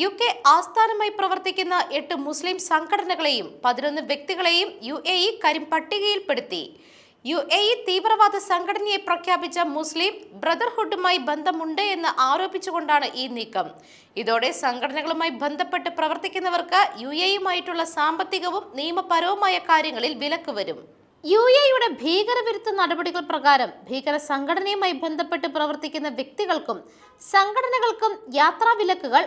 U K ആസ്ഥാനമായി പ്രവർത്തിക്കുന്ന എട്ട് മുസ്ലിം സംഘടനകളെയും പതിനൊന്ന് വ്യക്തികളെയും യു എ ഇ കരിം പട്ടികയിൽപ്പെടുത്തി യു എ ഇ തീവ്രവാദ സംഘടനയെ പ്രഖ്യാപിച്ച മുസ്ലിം ബ്രദർഹുഡുമായി ബന്ധമുണ്ട് എന്ന് ആരോപിച്ചുകൊണ്ടാണ് ഈ നീക്കം. ഇതോടെ സംഘടനകളുമായി ബന്ധപ്പെട്ട് പ്രവർത്തിക്കുന്നവർക്ക് യു എയുമായിട്ടുള്ള സാമ്പത്തികവും നിയമപരവുമായ കാര്യങ്ങളിൽ വിലക്ക് വരും. യു എയുടെ ഭീകരവിരുദ്ധ നടപടികൾ പ്രകാരം ഭീകര സംഘടനയുമായി ബന്ധപ്പെട്ട് പ്രവർത്തിക്കുന്ന വ്യക്തികൾക്കും സംഘടനകൾക്കും യാത്രാ വിലക്കുകൾ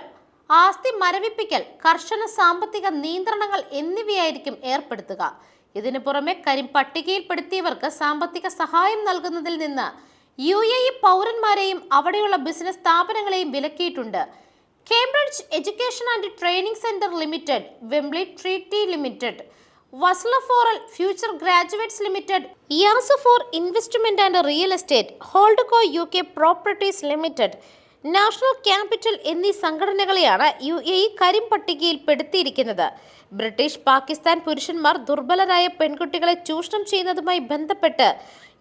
ആസ്തി മരവിപ്പിക്കൽ കർശന സാമ്പത്തിക നിയന്ത്രണങ്ങൾ എന്നിവയായിരിക്കും ഏർപ്പെടുത്തുക. ഇതിനു പുറമെ കരിമ്പട്ടികയിൽപ്പെടുത്തിയവർക്ക് സാമ്പത്തിക സഹായം നൽകുന്നതിൽ നിന്ന് യു എ ഇ പൗരന്മാരെയും അവിടെയുള്ള ബിസിനസ് സ്ഥാപനങ്ങളെയും വിലക്കിയിട്ടുണ്ട്. Cambridge education and training centre limited Wembley treaty limited വസ്ലഫോറൽ future graduates limited Yas for investment and real estate holdco U K properties limited national capital എന്നീ സംഘടനകളെയാണ് യു എ ഇ കരിമ്പട്ടികയിൽ പെടുത്തിയിരിക്കുന്നത് British Pakistan പുരുഷന്മാർ ദുർബലരായ പെൺകുട്ടികളെ ചൂഷണം ചെയ്യുന്നതുമായി ബന്ധപ്പെട്ട്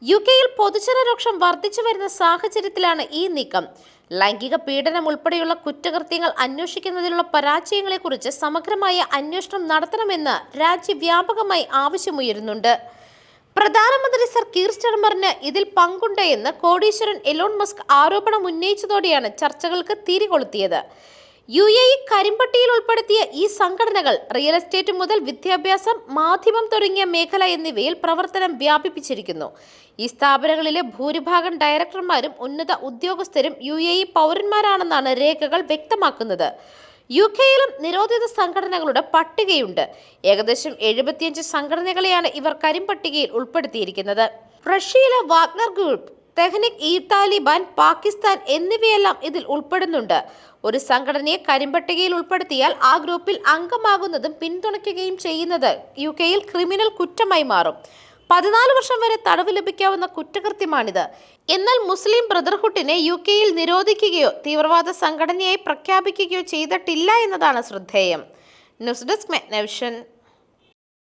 യു കെയിൽ പൊതുജനരോക്ഷം വർദ്ധിച്ചു വരുന്ന സാഹചര്യത്തിലാണ് ഈ നീക്കം. ലൈംഗിക പീഡനം ഉൾപ്പെടെയുള്ള കുറ്റകൃത്യങ്ങൾ അന്വേഷിക്കുന്നതിലുള്ള പരാജയങ്ങളെക്കുറിച്ച് സമഗ്രമായ അന്വേഷണം നടത്തണമെന്ന് രാജ്യവ്യാപകമായി ആവശ്യമുയരുന്നുണ്ട്. പ്രധാനമന്ത്രി സർ കീർ സ്റ്റർമറിന് ഇതിൽ പങ്കുണ്ട് എന്ന് കോടീശ്വരൻ എലോൺ മസ്ക് ആരോപണം ഉന്നയിച്ചതോടെയാണ് ചർച്ചകൾക്ക് തിരികൊളുത്തിയത് യു എ ഇ കരിമ്പട്ടിയിൽ ഉൾപ്പെടുത്തിയ ഈ സംഘടനകൾ റിയൽ എസ്റ്റേറ്റ് മുതൽ വിദ്യാഭ്യാസം മാധ്യമം തുടങ്ങിയ മേഖല എന്നിവയിൽ പ്രവർത്തനം വ്യാപിപ്പിച്ചിരിക്കുന്നു. ഈ സ്ഥാപനങ്ങളിലെ ഭൂരിഭാഗം ഡയറക്ടർമാരും ഉന്നത ഉദ്യോഗസ്ഥരും യു എ ഇ പൗരന്മാരാണെന്നാണ് രേഖകൾ വ്യക്തമാക്കുന്നത്. യു കെയിലും നിരോധിത സംഘടനകളുടെ പട്ടികയുണ്ട്. ഏകദേശം എഴുപത്തിയഞ്ച് സംഘടനകളെയാണ് ഇവർ കരിമ്പട്ടികയിൽ ഉൾപ്പെടുത്തിയിരിക്കുന്നത്. റഷ്യയിലെ വാഗ്നർ ഗ്രൂപ്പ് തെഹ്നിക് ഇ താലിബാൻ പാകിസ്ഥാൻ എന്നിവയെല്ലാം ഇതിൽ ഉൾപ്പെടുന്നുണ്ട്. ഒരു സംഘടനയെ കരിമ്പട്ടികയിൽ ഉൾപ്പെടുത്തിയാൽ ആ ഗ്രൂപ്പിൽ അംഗമാകുന്നതും പിന്തുണയ്ക്കുകയും ചെയ്യുന്നത് യു കെയിൽ ക്രിമിനൽ കുറ്റമായി മാറും. പതിനാല് വർഷം വരെ തടവ് ലഭിക്കാവുന്ന കുറ്റകൃത്യമാണിത്. എന്നാൽ മുസ്ലിം ബ്രദർഹുഡിനെ യു കെയിൽ നിരോധിക്കുകയോ തീവ്രവാദ സംഘടനയായി പ്രഖ്യാപിക്കുകയോ ചെയ്തിട്ടില്ല എന്നതാണ് ശ്രദ്ധേയം. News desk മെഗ്നവിഷൻ.